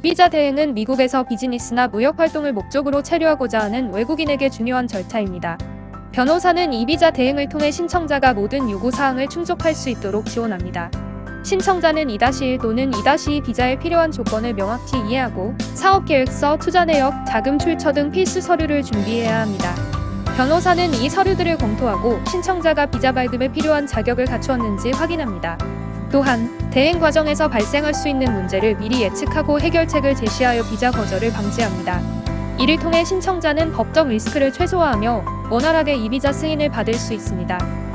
비자 대행은 미국에서 비즈니스나 무역 활동을 목적으로 체류하고자 하는 외국인에게 중요한 절차입니다. 변호사는 이 비자 대행을 통해 신청자가 모든 요구 사항을 충족할 수 있도록 지원합니다. 신청자는 2-1 또는 2-2 비자에 필요한 조건을 명확히 이해하고 사업 계획서, 투자 내역, 자금 출처 등 필수 서류를 준비해야 합니다. 변호사는 이 서류들을 검토하고 신청자가 비자 발급에 필요한 자격을 갖추었는지 확인합니다. 또한 대행 과정에서 발생할 수 있는 문제를 미리 예측하고 해결책을 제시하여 비자 거절을 방지합니다. 이를 통해 신청자는 법적 리스크를 최소화하며 원활하게 이 비자 승인을 받을 수 있습니다.